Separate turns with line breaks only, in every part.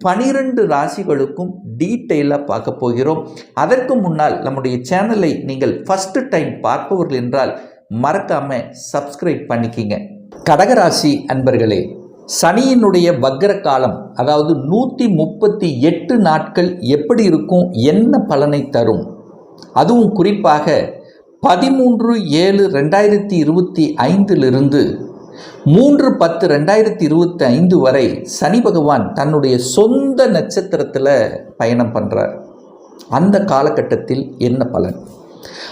பனிரெண்டு ராசிகளுக்கும் டீட்டெயிலாக பார்க்க போகிறோம். அதற்கு முன்னால் நம்முடைய சேனலை நீங்கள் ஃபஸ்ட்டு டைம் பார்ப்பவர்கள் என்றால் மறக்காமல் சப்ஸ்கிரைப் பண்ணிக்கிங்க. கடகராசி அன்பர்களே சனியினுடைய வக்ர காலம் அதாவது நூற்றி முப்பத்தி எட்டு நாட்கள் எப்படி இருக்கும் என்ன பலனை தரும்? அதுவும் குறிப்பாக பதிமூன்று ஏழு ரெண்டாயிரத்தி இருபத்தி ஐந்திலிருந்து மூன்று பத்து ரெண்டாயிரத்தி இருபத்தி ஐந்து வரை சனி பகவான் தன்னுடைய சொந்த நட்சத்திரத்தில் பயணம் பண்ணுறார் அந்த காலகட்டத்தில் என்ன பலன்?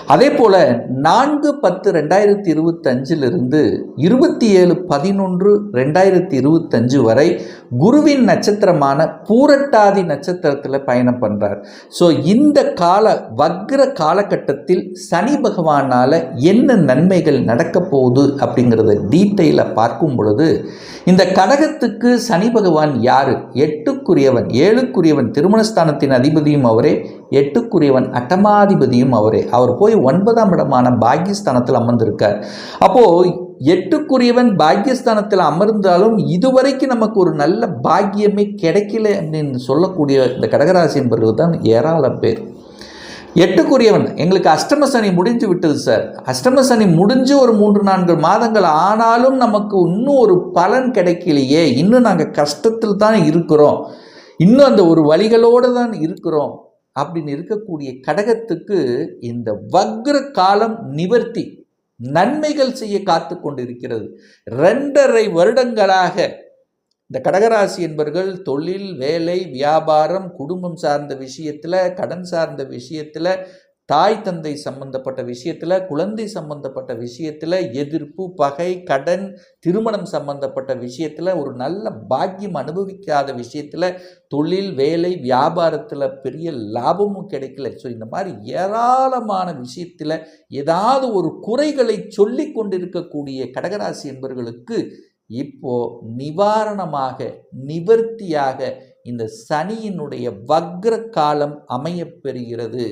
அதே போல் நான்கு பத்து ரெண்டாயிரத்தி இருபத்தஞ்சிலிருந்து இருபத்தி ஏழு பதினொன்று ரெண்டாயிரத்தி இருபத்தஞ்சு வரை குருவின் நட்சத்திரமான பூரட்டாதி நட்சத்திரத்தில் பயணம் பண்ணுறார் ஸோ இந்த கால வக்ர காலகட்டத்தில் சனி பகவானால் என்ன நன்மைகள் நடக்க போகுது அப்படிங்கிறத டீட்டெயிலாக பார்க்கும் பொழுது இந்த கடகத்துக்கு சனி பகவான் யார்? எட்டுக்குரியவன் ஏழுக்குரியவன் திருமணஸ்தானத்தின் அதிபதியும் அவரே எட்டுக்குரியவன் அட்டமாதிபதியும் அவரே. அவர் போய் ஒன்பதாம் இடமான பாகிஸ்தானத்தில் அமர்ந்திருக்கார். அப்போது எட்டுக்குரியவன் பாக்கியஸ்தானத்தில் அமர்ந்தாலும் இதுவரைக்கும் நமக்கு ஒரு நல்ல பாக்கியமே கிடைக்கல அப்படின்னு சொல்லக்கூடிய இந்த கடகராசி என்பவர்கள் தான் ஏராளம் பேர். எட்டுக்குரியவன் எங்களுக்கு அஷ்டம சனி முடிஞ்சு விட்டது சார். அஷ்டம சனி முடிஞ்சு ஒரு மூன்று நான்கு மாதங்கள் ஆனாலும் நமக்கு இன்னும் ஒரு பலன் கிடைக்கலையே. இன்னும் நாங்கள் கஷ்டத்தில் தான் இருக்கிறோம். இன்னும் அந்த ஒரு வழிகளோடு தான் இருக்கிறோம். அப்படின்னு இருக்கக்கூடிய கடகத்துக்கு இந்த வக்ர காலம் நிவர்த்தி நன்மைகள் செய்ய காத்து கொண்டிருக்கிறது. ரெண்டரை வருடங்களாக இந்த கடகராசி என்பர்கள் தொழில் வேலை வியாபாரம் குடும்பம் சார்ந்த விஷயத்தில் கடன் சார்ந்த விஷயத்தில் தாய் தந்தை சம்பந்தப்பட்ட விஷயத்தில் குழந்தை சம்பந்தப்பட்ட விஷயத்தில் எதிர்ப்பு பகை கடன் திருமணம் சம்பந்தப்பட்ட விஷயத்தில் ஒரு நல்ல பாக்கியம் அனுபவிக்காத விஷயத்தில் தொழில் வேலை வியாபாரத்தில் பெரிய லாபமும் கிடைக்கல. ஸோ இந்த மாதிரி ஏராளமான விஷயத்தில் ஏதாவது ஒரு குறைகளை சொல்லி கொண்டிருக்கக்கூடிய கடகராசி என்பவர்களுக்கு இப்போ நிவாரணமாக நிவர்த்தியாக இந்த சனியினுடைய வக்ர காலம் அமையப்பெறுகிறது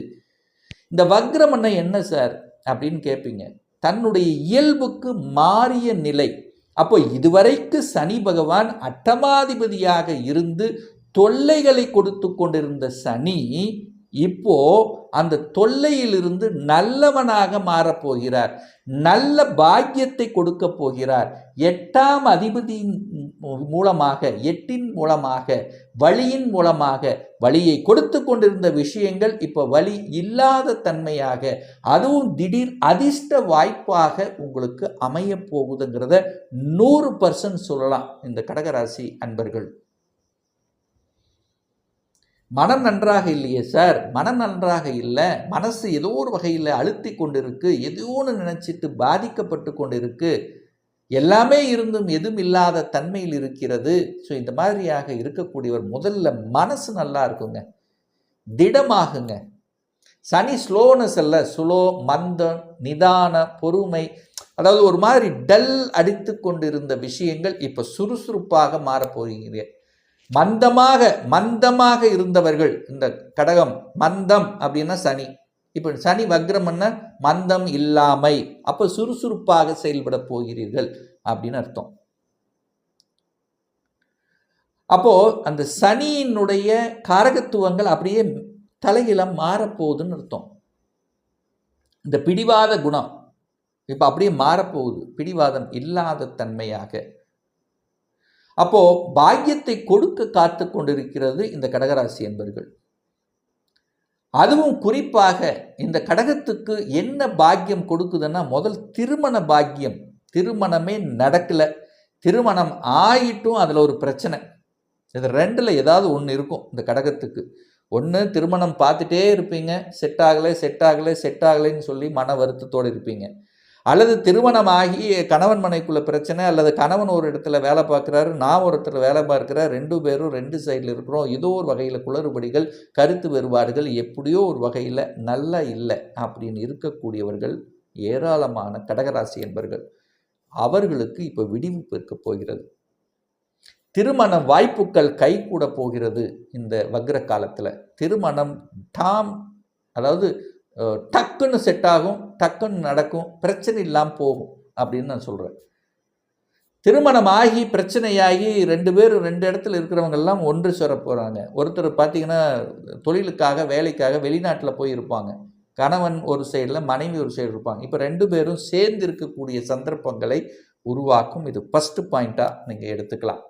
இந்த வக்ரம் என்ன சார்? அப்படின்னு கேட்பீங்க தன்னுடைய இயல்புக்கு மாறிய நிலை. அப்போ இதுவரைக்கு சனி பகவான் அட்டமாதிபதியாக இருந்து தொல்லைகளை கொடுத்து கொண்டிருந்த சனி இப்போ அந்த தொல்லையிலிருந்து நல்லவனாக மாறப்போகிறார். நல்ல பாக்கியத்தை கொடுக்க போகிறார். எட்டாம் அதிபதியின் மூலமாக எட்டின் மூலமாக வழியின் மூலமாக வழியை கொடுத்து கொண்டிருந்த விஷயங்கள் இப்போ வழி இல்லாத தன்மையாக அதுவும் திடீர் அதிர்ஷ்ட வாய்ப்பாக உங்களுக்கு அமைய போகுதுங்கிறத நூறு பர்சன்ட் சொல்லலாம். இந்த கடகராசி அன்பர்கள். மனம் நன்றாக இல்லையே சார்? மனம் நன்றாக இல்லை. மனசு ஏதோ ஒரு வகையில் அழுத்தி கொண்டிருக்கு. ஏதோ ஒன்று நினச்சிட்டு பாதிக்கப்பட்டு கொண்டிருக்கு. எல்லாமே இருந்தும் எதுவும் இல்லாத தன்மையில் இருக்கிறது. ஸோ இந்த மாதிரியாக இருக்கக்கூடியவர் முதல்ல மனசு நல்லா இருக்குங்க. திடமாகுங்க. சனி ஸ்லோனஸ் அல்ல. ஸ்லோ மந்தம் நிதான பொறுமை. அதாவது ஒரு மாதிரி டல் அடித்து கொண்டிருந்த விஷயங்கள் இப்போ சுறுசுறுப்பாக மாறப்போகிறீங்க மந்தமாக மந்தமாக இருந்தவர்கள் இந்த கடகம் மந்தம் அப்படின்னா சனி. இப்போ சனி வக்ரம்னா மந்தம் இல்லாமை. அப்போ சுறுசுறுப்பாக செயல்பட போகிறீர்கள் அப்படின்னு அர்த்தம். அப்போ அந்த சனியினுடைய காரகத்துவங்கள் அப்படியே தலையில மாறப்போகுதுன்னு அர்த்தம். இந்த பிடிவாத குணம் இப்போ அப்படியே மாறப்போகுது பிடிவாதம் இல்லாத தன்மையாக. அப்போ பாக்கியத்தை கொடுக்க காத்து கொண்டிருக்கிறது இந்த கடகராசி என்பர்கள். அதுவும் குறிப்பாக இந்த கடகத்துக்கு என்ன பாக்கியம் கொடுக்குதுன்னா முதல் திருமண பாக்கியம். திருமணமே நடக்கல. திருமணம் ஆயிட்டும் அதில் ஒரு பிரச்சனை. இது ரெண்டில் ஏதாவது ஒன்று இருக்கும் இந்த கடகத்துக்கு. ஒன்று திருமணம் பார்த்துட்டே இருப்பீங்க. செட் ஆகலை செட் ஆகலை செட் ஆகலைன்னு சொல்லி மன வருத்தத்தோடு இருப்பீங்க. அல்லது திருமணம் ஆகி கணவன் மனைக்குள்ள பிரச்சனை அல்லது கணவன் ஒரு இடத்துல வேலை பார்க்குறாரு நான் ஒரு இடத்துல வேலை பார்க்குறேன் ரெண்டு பேரும் ரெண்டு சைடில் இருக்கிறோம் ஏதோ ஒரு வகையில் குளறுபடிகள் கருத்து வேறுபாடுகள் எப்படியோ ஒரு வகையில் நல்லா இல்லை அப்படின்னு இருக்கக்கூடியவர்கள் ஏராளமான கடகராசி என்பர்கள். அவர்களுக்கு இப்போ விடிவு இருக்கப் போகிறது. திருமண வாய்ப்புகள் கைகூட போகிறது இந்த வக்ர காலத்தில். திருமணம் டாம் அதாவது டக்குன்னு செட் ஆகும் டக்குன்னு நடக்கும் பிரச்சனை இல்லாமல் போகும் அப்படின்னு நான் சொல்கிறேன் திருமணம் ஆகி பிரச்சனையாகி ரெண்டு பேரும் ரெண்டு இடத்துல இருக்கிறவங்கெல்லாம் ஒன்று சேர போகிறாங்க ஒருத்தர் பார்த்தீங்கன்னா தொழிலுக்காக வேலைக்காக வெளிநாட்டில் போய் இருப்பாங்க. கணவன் ஒரு சைடில் மனைவி ஒரு சைடு இருப்பாங்க. இப்போ ரெண்டு பேரும் சேர்ந்து இருக்கக்கூடிய சந்தர்ப்பங்களை உருவாக்கும் இது ஃபஸ்ட்டு பாயிண்ட்டாக நீங்கள் எடுத்துக்கலாம்.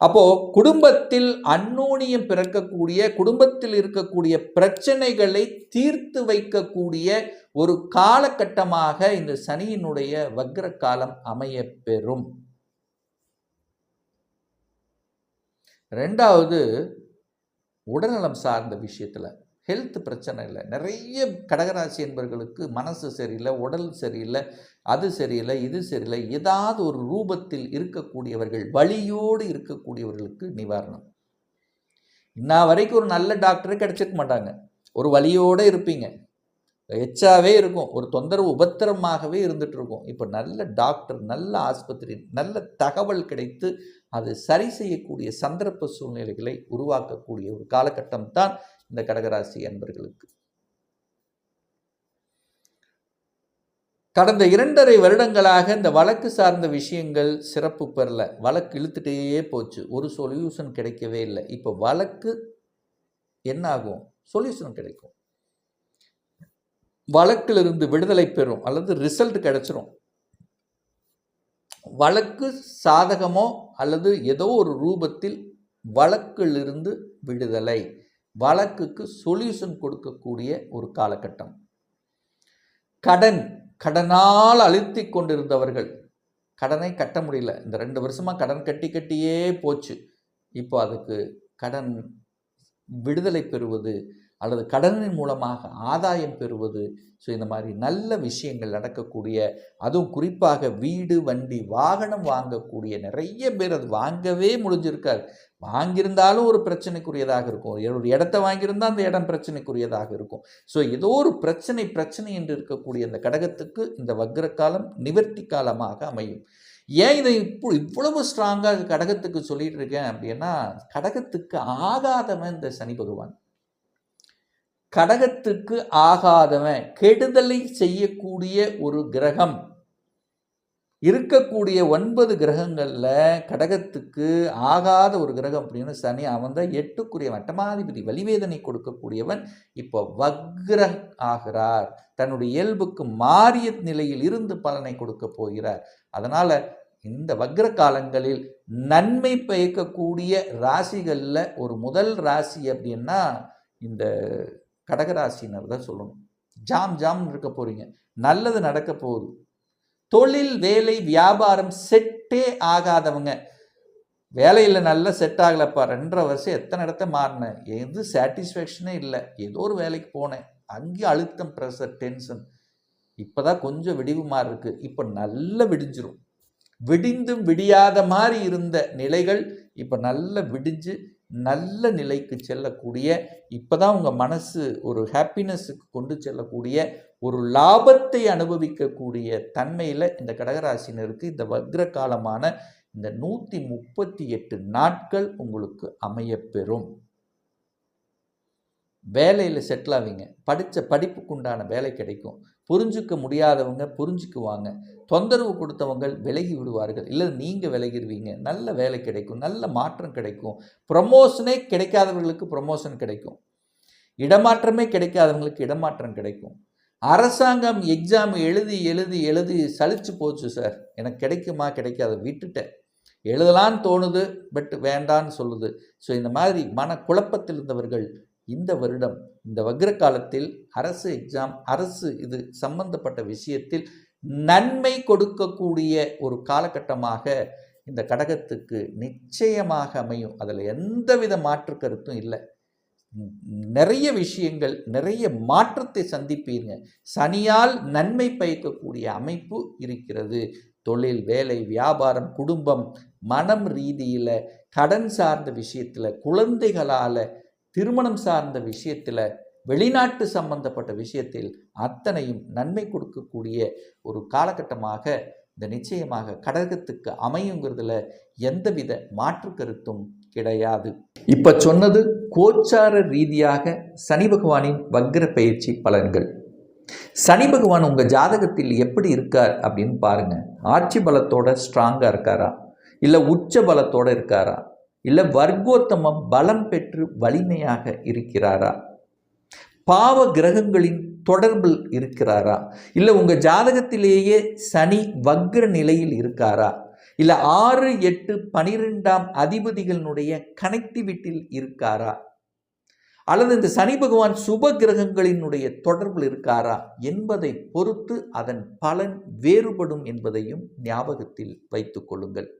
அப்போது குடும்பத்தில் அந்நோனியம் பிறக்கக்கூடிய குடும்பத்தில் இருக்கக்கூடிய பிரச்சனைகளை தீர்த்து வைக்கக்கூடிய ஒரு காலகட்டமாக இந்த சனியினுடைய வக்ர காலம் அமைய பெறும் ரெண்டாவது உடல்நலம் சார்ந்த விஷயத்தில் ஹெல்த் பிரச்சனை இல்லை. நிறைய கடகராசி என்பவர்களுக்கு மனசு சரியில்லை உடல் சரியில்லை அது சரியில்லை இது சரியில்லை. ஏதாவது ஒரு ரூபத்தில் இருக்கக்கூடியவர்கள் வழியோடு இருக்கக்கூடியவர்களுக்கு நிவாரணம். இன்ன வரைக்கும் ஒரு நல்ல டாக்டரே கிடைச்சிருக்க மாட்டாங்க. ஒரு வழியோடு இருப்பீங்க. எச்சாவே இருக்கும். ஒரு தொந்தரவு உபத்திரமாகவே இருந்துட்டு இருக்கும் இப்போ நல்ல டாக்டர் நல்ல ஆஸ்பத்திரி நல்ல தகவல் கிடைத்து அது சரி செய்யக்கூடிய சந்தர்ப்ப சூழ்நிலைகளை உருவாக்கக்கூடிய ஒரு காலகட்டம் தான் இந்த கடகராசி அன்பர்களுக்கு. கடந்த இரண்டரை வருடங்களாக இந்த வழக்கு சார்ந்த விஷயங்கள் சிறப்பு பெறல. வழக்கு இழுத்துட்டே போச்சு. ஒரு சொல்யூஷன் கிடைக்கவே இல்லை. இப்போ வழக்கு என்ன ஆகும் சொல்யூஷன் கிடைக்கும். வழக்கிலிருந்து விடுதலை பெறும் அல்லது ரிசல்ட் கிடைச்சிரும். வழக்கு சாதகமோ அல்லது ஏதோ ஒரு ரூபத்தில் வழக்கிலிருந்து விடுதலை. வழக்குக்கு சொல்யூஷன் கொடுக்கக்கூடிய ஒரு காலகட்டம். கடன் கடனால் அழுத்தி கொண்டிருந்தவர்கள் கடனை கட்ட முடியல. இந்த ரெண்டு வருஷமாக கடன் கட்டி கட்டியே போச்சு. இப்போ அதுக்கு கடன் விடுதலை பெறுவது அல்லது கடனின் மூலமாக ஆதாயம் பெறுவது. ஸோ இந்த மாதிரி நல்ல விஷயங்கள் நடக்கக்கூடிய அதுவும் குறிப்பாக வீடு வண்டி வாகனம் வாங்கக்கூடிய நிறைய பேர் அது வாங்கவே முடிஞ்சிருக்காது. வாங்கியிருந்தாலும் ஒரு பிரச்சனைக்குரியதாக இருக்கும். ஒரு இடத்த வாங்கியிருந்தால் அந்த இடம் பிரச்சனைக்குரியதாக இருக்கும். ஸோ ஏதோ ஒரு பிரச்சனை பிரச்சனை என்று இருக்கக்கூடிய இந்த கடகத்துக்கு இந்த வக்ர காலம் நிவர்த்தி காலமாக அமையும். ஏன் இதை இப்போ இவ்வளவு ஸ்ட்ராங்காக கடகத்துக்கு சொல்லிட்டு இருக்கேன் அப்படின்னா கடகத்துக்கு ஆகாதவன் இந்த சனி பகவான். கடகத்துக்கு ஆகாதவன் கெடுதலை செய்யக்கூடிய ஒரு கிரகம். இருக்கக்கூடிய ஒன்பது கிரகங்களில் கடகத்துக்கு ஆகாத ஒரு கிரகம் அப்படின்னு சனி அவன் தான் எட்டுக்குரிய வட்டமாதிபதி வலிவேதனை கொடுக்கக்கூடியவன் இப்போ வக்ர ஆகிறார். தன்னுடைய இயல்புக்கு மாறிய நிலையில் இருந்து பலனை கொடுக்க போகிறார். அதனால் இந்த வக்ர காலங்களில் நன்மை பயக்கக்கூடிய ராசிகளில் ஒரு முதல் ராசி அப்படின்னா இந்த கடகராசினர் தான் சொல்லணும். ஜாம் ஜாம்னு இருக்க போகிறீங்க நல்லது நடக்க போகுது. தொழில் வேலை வியாபாரம் செட்டே ஆகாதவங்க. வேலையில் நல்லா செட் ஆகலப்பா. ரெண்டரை வருஷம் எத்தனை இடத்த மாறினேன்? எது சாட்டிஸ்ஃபேக்ஷனே இல்லை. ஏதோ ஒரு வேலைக்கு போனேன். அங்கேயும் அழுத்தம் ப்ரெஷர் டென்ஷன் இப்போ தான் கொஞ்சம் விடிவு மாதிரி இருக்குது இப்போ நல்லா விடிஞ்சிரும். விடிந்தும் விடியாத மாதிரி இருந்த நிலைகள் இப்போ நல்ல விடிஞ்சு நல்ல நிலைக்கு செல்லக்கூடிய இப்போ தான் உங்கள் மனசு ஒரு ஹாப்பினஸுக்கு கொண்டு செல்லக்கூடிய ஒரு லாபத்தை அனுபவிக்கக்கூடிய தன்மையில் இந்த கடகராசினருக்கு இந்த வக்ர காலமான இந்த நூற்றி முப்பத்தி எட்டு நாட்கள் உங்களுக்கு அமையப்பெறும். வேலையில் செட்டில் ஆவீங்க. படித்த படிப்புக்குண்டான வேலை கிடைக்கும். புரிஞ்சுக்க முடியாதவங்க புரிஞ்சுக்குவாங்க. தொந்தரவு கொடுத்தவங்க விலகி விடுவார்கள். இல்லை நீங்கள் விலகிடுவீங்க நல்ல வேலை கிடைக்கும். நல்ல மாற்றம் கிடைக்கும். ப்ரமோஷனே கிடைக்காதவர்களுக்கு ப்ரமோஷன் கிடைக்கும். இடமாற்றமே கிடைக்காதவங்களுக்கு இடமாற்றம் கிடைக்கும். அரசாங்கம் எக்ஸாம் எழுதி எழுதி எழுதி சலிச்சு போச்சு சார் எனக்கு கிடைக்குமா கிடைக்காத? விட்டுட்டேன். எழுதலான்னு தோணுது பட் வேண்டான்னு சொல்லுது. ஸோ இந்த மாதிரி மன குழப்பத்தில் இருந்தவர்கள் இந்த வருடம் இந்த வக்ர காலத்தில் அரசு எக்ஸாம் அரசு இது சம்பந்தப்பட்ட விஷயத்தில் நன்மை கொடுக்கக்கூடிய ஒரு காலகட்டமாக இந்த கடகத்துக்கு நிச்சயமாக அமையும். அதில் எந்தவித மாற்று கருத்தும் இல்லை. நிறைய விஷயங்கள் நிறைய மாற்றத்தை சந்திப்பீங்க. சனியால் நன்மை பயக்கக்கூடிய அமைப்பு இருக்கிறது. தொழில் வேலை வியாபாரம் குடும்பம் மனம் ரீதியில் கடன் சார்ந்த விஷயத்தில் குழந்தைகளால் திருமணம் சார்ந்த விஷயத்தில் வெளிநாட்டு சம்பந்தப்பட்ட விஷயத்தில் அத்தனையும் நன்மை கொடுக்கக்கூடிய ஒரு காலகட்டமாக இந்த நிச்சயமாக கடகத்துக்கு அமையுங்கிறதுல எந்தவித மாற்று கருத்தும் கிடையாது. இப்ப சொன்னது கோச்சார ரீதியாக சனி பகவானின் வக்ர பயிற்சி பலன்கள். சனி பகவான் உங்க ஜாதகத்தில் எப்படி இருக்கார் அப்படின்னு பாருங்க. ஆட்சி பலத்தோட ஸ்ட்ராங்கா இருக்காரா? இல்ல உச்ச பலத்தோட இருக்காரா? இல்லை வர்க்கோத்தமம் பலம் பெற்று வலிமையாக இருக்கிறாரா? பாவ கிரகங்களின் தொடர்பில் இருக்கிறாரா? இல்லை உங்கள் ஜாதகத்திலேயே சனி வக்ர நிலையில் இருக்காரா? இல்லை ஆறு எட்டு பனிரெண்டாம் அதிபதிகளினுடைய கனெக்டிவிட்டியில் இருக்காரா? அல்லது இந்த சனி பகவான் சுப கிரகங்களினுடைய தொடர்பில் இருக்காரா? என்பதை பொறுத்து அதன் பலன் வேறுபடும் என்பதையும் ஞாபகத்தில் வைத்துக் கொள்ளுங்கள்.